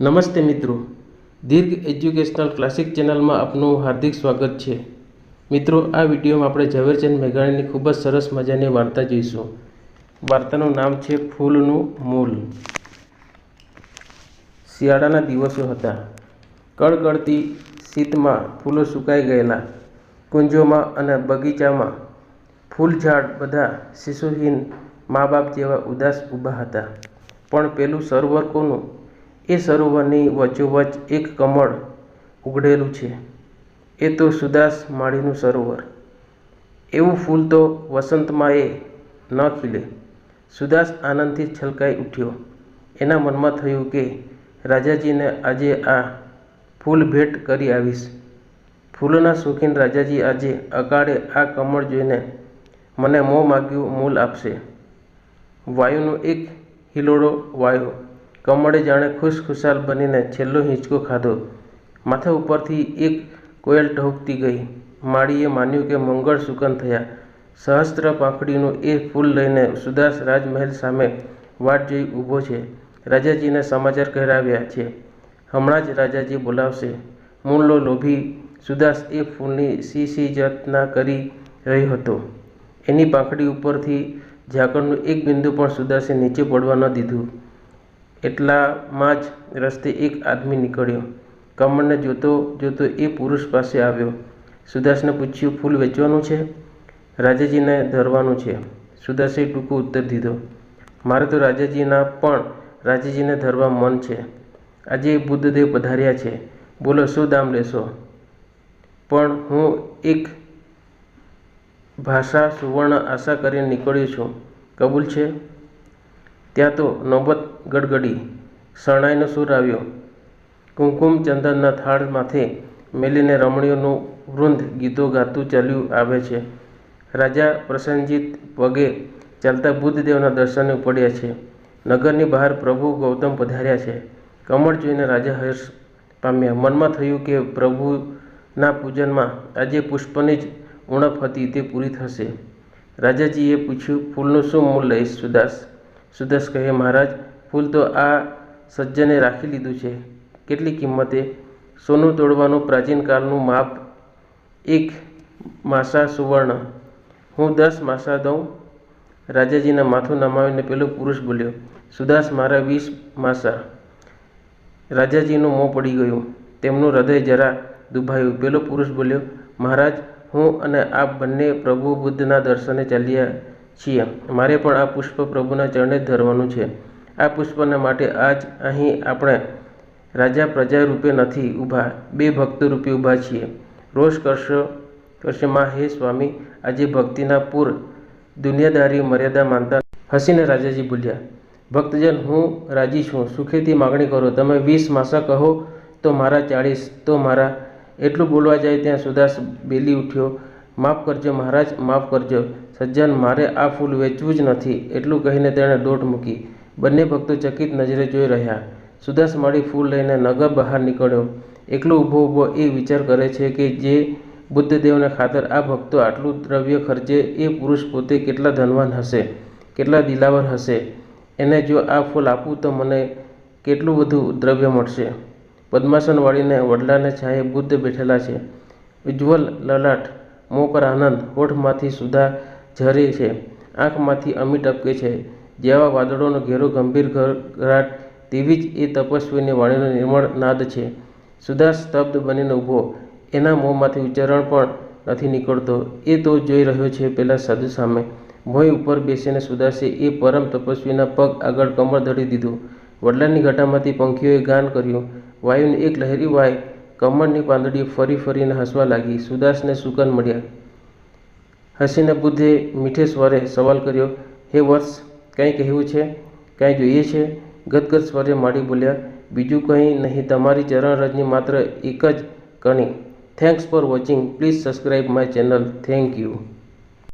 નમસ્તે મિત્રો. દીર્ઘ educational classic ચેનલમાં આપનું હાર્દિક સ્વાગત છે. મિત્રો, આ વિડીયોમાં આપણે ઝવેરચંદ મેઘાણીની ખૂબ જ સરસ મજાની વાર્તા જોઈશું. વાર્તાનું નામ છે ફૂલનું મૂલ. શિયાળાના દિવસો હતા. કડકડતી શીતમાં ફૂલો સુકાઈ ગયેલા. કુંજોમાં અને બગીચામાં ફૂલઝાડ બધા શિશુહીન મા બાપ જેવા ઉદાસ ઊભા હતા. પણ પેલું સરોવર કોનું એ સરોવરની વચ્ચોવચ એક કમળ ઉઘડેલું છે. એ તો સુદાસ માળીનું સરોવર. એવું ફૂલ તો વસંતમાં એ ન ખીલે. સુદાસ આનંદથી છલકાઈ ઉઠ્યો. એના મનમાં થયું કે, રાજાજીને આજે આ ફૂલ ભેટ કરી આવીશ. ફૂલોના શોખીન રાજાજી આજે અકાળે આ કમળ જોઈને મને મોં માગ્યું, મૂલ આપશે. વાયુનો એક હિલોળો વાયો. કમળે જાણે ખુશખુશાલ બનીને છેલ્લો હિંચકો ખાધો. માથા ઉપરથી એક કોયલ ટહુકતી ગઈ. માળીએ માન્યું કે મંગળ સુકન થયા. સહસ્ત્ર પાંખડીનું એ ફૂલ લઈને સુદાસ રાજમહેલ સામે વાટ જોઈ ઊભો છે. રાજાજીને સમાચાર કહેરાવ્યા છે. હમણાં જ રાજાજી બોલાવશે. મૂળનો લોભી સુદાસ એ ફૂલની સી સી જતના કરી રહ્યો હતો. એની પાંખડી ઉપરથી ઝાકળનું એક બિંદુ પણ સુદાસે નીચે પડવા ન દીધું. એટલામાં જ રસ્તે એક આદમી નીકળ્યો. કમળને જોતો જોતો એ પુરુષ પાસે આવ્યો. સુદાસને પૂછ્યું, ફૂલ વેચવાનું છે? રાજાજીને ધરવાનું છે. સુદાસે ટૂંકો ઉત્તર દીધો. મારે તો રાજાજીના પણ રાજાજીને ધરવા મન છે. આજે બુદ્ધદેવ પધાર્યા છે. બોલો, શું દામ લેશો? પણ હું એક ભાષા સુવર્ણ આશા કરીને નીકળ્યો છું. કબૂલ છે? ત્યાં તો નોબત ગડગડી, શરણાઈનો સૂર આવ્યો. કુમકુમ ચંદનના થાળ માથે મેલીને રમણીઓનું વૃંદ ગીતો ગાતું ચાલ્યું આવે છે. રાજા પ્રસન્નજીત પગે ચાલતા બુદ્ધદેવના દર્શને પડ્યા છે. નગરની બહાર પ્રભુ ગૌતમ પધાર્યા છે. કમળ જોઈને રાજા હર્ષ પામ્યા. મનમાં થયું કે પ્રભુના પૂજનમાં આજે પુષ્પની જ ઉણપ હતી, તે પૂરી થશે. રાજાજીએ પૂછ્યું, ફૂલનું શું મૂલ લઈશ સુદાસ કહે, મહારાજ, ફૂલ તો આ સજ્જને રાખી લીધું છે. કેટલી કિંમતે? સોનું તોડવાનું પ્રાચીન કાળનું માપ એક માસા સુવર્ણ. હું દસ માસા દઉં. રાજાજીના માથું નમાવીને પેલો પુરુષ બોલ્યો સુદાસ મારા વીસ માસા. રાજાજીનું મોં પડી ગયું. તેમનું હૃદય જરા દુભાયું. પેલો પુરુષ બોલ્યો, મહારાજ, હું અને આપ બંને પ્રભુ બુદ્ધના દર્શને ચાલ્યા છીએ. મારે પણ આ પુષ્પ પ્રભુના ચરણે જ ધરવાનું છે. આ પુષ્પને માટે આજ અહીં આપણે રાજા પ્રજા રૂપે નથી ઊભા, બે ભક્ત રૂપે ઊભા છીએ. રોષ કરશો, કરશે માં, હે સ્વામી, આજે ભક્તિના પૂર દુનિયાદારી મર્યાદા માનતા હસીને રાજાજી બોલ્યા, ભક્તજન, હું રાજી છું. સુખેથી માગણી કરો. તમે વીસ માસા કહો તો મારા ચાળીસ, તો મારા એટલું બોલવા જાય ત્યાં સુદાસ બેલી ઉઠ્યો. માફ કરજો મહારાજ, માફ કરજો. સજ્જન, મારે આ ફૂલ વેચવું જ નથી, એટલું કહીને તેણે દોટ મૂકી. બંને ભક્તો ચકિત નજરે જોઈ રહ્યા. સુદાસ માળી ફૂલ લઈને નગર બહાર નીકળ્યો. એકલો ઊભો ઊભો એ વિચાર કરે છે કે જે બુદ્ધદેવને ખાતર આ ભક્તો આટલું દ્રવ્ય ખર્ચે એ પુરુષ પોતે કેટલા ધનવાન હશે, કેટલા દિલાવર હશે, એને જો આ ફૂલ આપું તો મને કેટલું બધું દ્રવ્ય મળશે? પદ્માસન વાળીને વડલાને છાંયે બુદ્ધ બેઠેલા છે. ઉજ્જવલ, લલાટ મોં પર આનંદ હોઠમાંથી સુધા ઝરે છે. આંખમાંથી અમી ટપકે છે. જેવા વાદળોનો ઘેરો ગંભીર ઘરાટ, તેવી જ એ તપસ્વીની વાણીનો નિર્મળ નાદ છે. સુદાસ સ્તબ્ધ બનીને ઊભો. એના મોંમાંથી ઉચ્ચારણ પણ નથી નીકળતો. એ તો જોઈ રહ્યો છે પેલા સાધુ સામે. ભોંય ઉપર બેસીને સુદાસે એ પરમ તપસ્વીના પગ આગળ કમર ધરી દીધું. વડલાની ઘટામાંથી પંખીઓએ ગાન કર્યું. વાયુની એક લહેરી વાય કમળની પાંદડી ફરી ફરીને હસવા લાગી. સુદાસને સુકન મળ્યા. હસીને બુદ્ધે મીઠે સ્વરે સવાલ કર્યો, હે વત્સ કંઈ કહેવું છે? કાંઈ જોઈએ છે? ગદગદ સ્વરે માડી બોલ્યા, બીજું કંઈ નહીં, તમારી ચરણરજની માત્ર એક જ કણી. Thanks for watching please subscribe my channel thank you